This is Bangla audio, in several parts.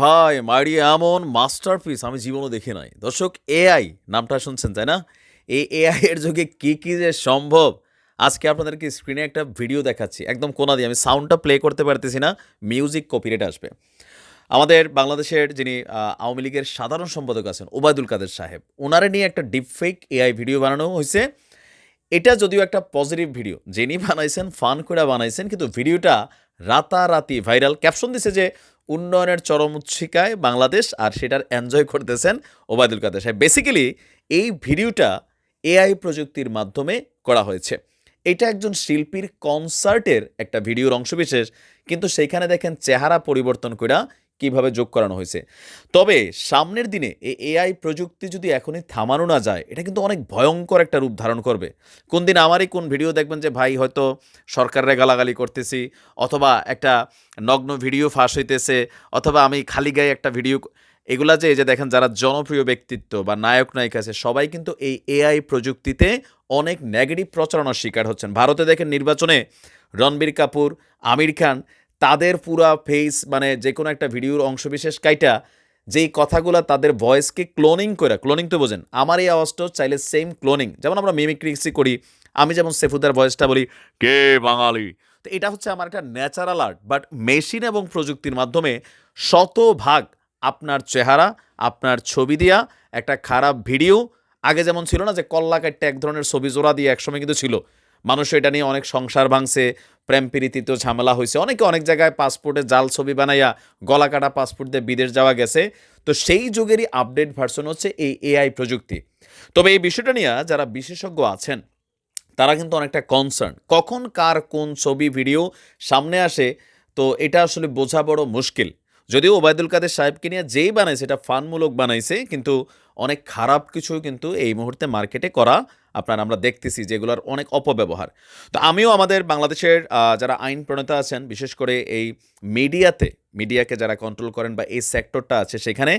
ভাই মারি এমন মাস্টারপিস আমি জীবনও দেখি নাই। দর্শক এআই নামটা শুনছেন, তাই না? এই এআই এর যুগে কি কি যে সম্ভব? আজকে আপনাদেরকে স্ক্রিনে একটা ভিডিও দেখাচ্ছি। একদম কোনা দিয়ে, আমি সাউন্ডটা প্লে করতে পারতেছি না মিউজিক কপিরেট আসবে। আমাদের বাংলাদেশের যিনি আওয়ামী লীগের সাধারণ সম্পাদক আছেন, ওবায়দুল কাদের সাহেব ওনারে নিয়ে একটা ডিপ ডিপফেক এআই ভিডিও বানানো হয়েছে। এটা যদিও একটা পজিটিভ ভিডিও যিনি বানাইছেন ফান করে বানাইছেন, কিন্তু ভিডিওটা রাতারাতি ভাইরাল ক্যাপশন দিছে যে উন্নয়নের চরম উচ্ছিকায় বাংলাদেশ আর সেটার এনজয় করতেছেন ওবায়দুল কাদের সাহেব। বেসিক্যালি এই ভিডিওটা এআই প্রযুক্তির মাধ্যমে করা হয়েছে। এটা একজন শিল্পীর কনসার্টের একটা ভিডিওর অংশবিশেষ, কিন্তু সেইখানে দেখেন চেহারা পরিবর্তন করে কীভাবে যোগ করানো হয়েছে। তবে সামনের দিনে এই এআই প্রযুক্তি যদি এখনই থামানো না যায়, এটা কিন্তু অনেক ভয়ঙ্কর একটা রূপ ধারণ করবে। কোন দিন আমারই কোন ভিডিও দেখবেন যে, ভাই, হয়তো সরকারের গালাগালি করতেছি, অথবা একটা নগ্ন ভিডিও ফাঁস হইতেছে, অথবা আমি খালি গায়ে একটা ভিডিও এগুলা যে যে দেখেন যারা জনপ্রিয় ব্যক্তিত্ব বা নায়ক নায়িকা আছে, সবাই কিন্তু এই এআই প্রযুক্তিতে অনেক নেগেটিভ প্রচারণার শিকার হচ্ছেন। ভারতে দেখেন নির্বাচনে রণবীর কাপুর, আমির খান তাদের পুরা ফেস মানে যে কোনো একটা ভিডিওর অংশবিশেষ কাইটা, যেই কথাগুলো তাদের ভয়েসকে ক্লোনিং করে ক্লোনিং তো বোঝেন, আমার এই আওয়াজটাও চাইলে সেম ক্লোনিং যেমন আমরা মিমিক্রিক্সি করি, আমি যেমন সেফুদার ভয়েসটা বলি, কে বাঙালি? তো এটা হচ্ছে আমার একটা ন্যাচারাল আর্ট বাট মেশিন এবং প্রযুক্তির মাধ্যমে শতভাগ আপনার চেহারা, আপনার ছবি দিয়া একটা খারাপ ভিডিও আগে যেমন ছিল না যে কল্লা কাটতে এক ধরনের ছবি জোড়া দিয়ে একসময় কিন্তু ছিল মানুষ এটা নিয়ে অনেক সংসার ভাঙছে, প্রেম প্রীতিতেও ঝামেলা হয়েছে। অনেকে অনেক জায়গায় পাসপোর্টে জাল ছবি বানাইয়া গলা কাটা পাসপোর্ট দিয়ে বিদেশ যাওয়া গেছে। তো সেই যুগেরই আপডেট ভার্সন হচ্ছে এই এআই প্রযুক্তি। তবে এই বিষয়টা নিয়ে যারা বিশেষজ্ঞ আছেন, তারা কিন্তু অনেকটা কনসার্ন কখন, কার, কোন ছবি ভিডিও সামনে আসে, তো এটা আসলে বোঝা বড় মুশকিল। যদিও ওবায়দুল কাদের সাহেবকে নিয়ে যেই বানাইছে, এটা ফানমূলক বানাইছে, কিন্তু অনেক খারাপ কিছু কিন্তু এই মুহূর্তে মার্কেটে করা আপনার আমরা দেখতেছি যেগুলোর অনেক অপব্যবহার। তো আমিও আমাদের বাংলাদেশের যারা আইন প্রণেতা আছেন, বিশেষ করে এই মিডিয়াতে, মিডিয়াকে যারা কন্ট্রোল করেন বা এই সেক্টরটা আছে, সেখানে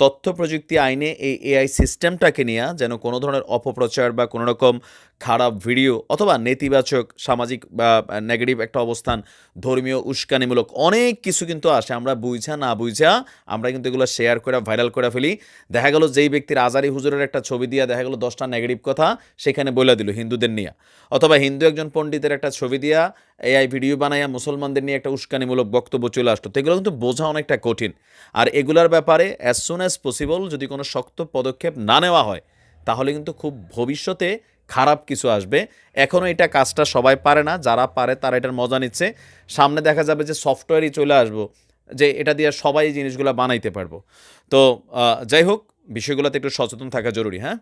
তথ্য প্রযুক্তি আইনে এই এআই সিস্টেমটাকে নিয়ে যেন কোনো ধরনের অপপ্রচার বা কোনো রকম খারাপ ভিডিও অথবা নেতিবাচক সামাজিক বা নেগেটিভ একটা অবস্থান ধর্মীয় উস্কানিমূলক অনেক কিছু কিন্তু আসে। আমরা বুঝা না বুঝা আমরা কিন্তু এগুলো শেয়ার করে ভাইরাল করে ফেলি। দেখা গেল যেই ব্যক্তির আজারি হুজুরের একটা ছবি দিয়া দেখা গেল দশটা নেগেটিভ কথা সেখানে বলে দিল হিন্দুদের নিয়ে। অথবা হিন্দু একজন পণ্ডিতের একটা ছবি দিয়া এআই ভিডিও বানাইয়া মুসলমানদের নিয়ে একটা উস্কানিমূলক বক্তব্য চলে আসতো। তো এগুলো কিন্তু বোঝা অনেকটা কঠিন। আর এগুলার ব্যাপারে অ্যাজ সুন অ্যাজ পসিবল যদি কোনো শক্ত পদক্ষেপ না নেওয়া হয়, তাহলে কিন্তু খুব ভবিষ্যতে খারাপ কিছু আসবে। এখনও এটা কাজটা সবাই পারে না, যারা পারে তারা এটার মজা নিচ্ছে। সামনে দেখা যাবে যে সফটওয়্যারই চলে আসব, যে এটা দিয়ে সবাই জিনিসগুলো বানাইতে পারব। তো যাই হোক, বিষয়গুলোতে একটু সচেতন থাকা জরুরি হ্যাঁ?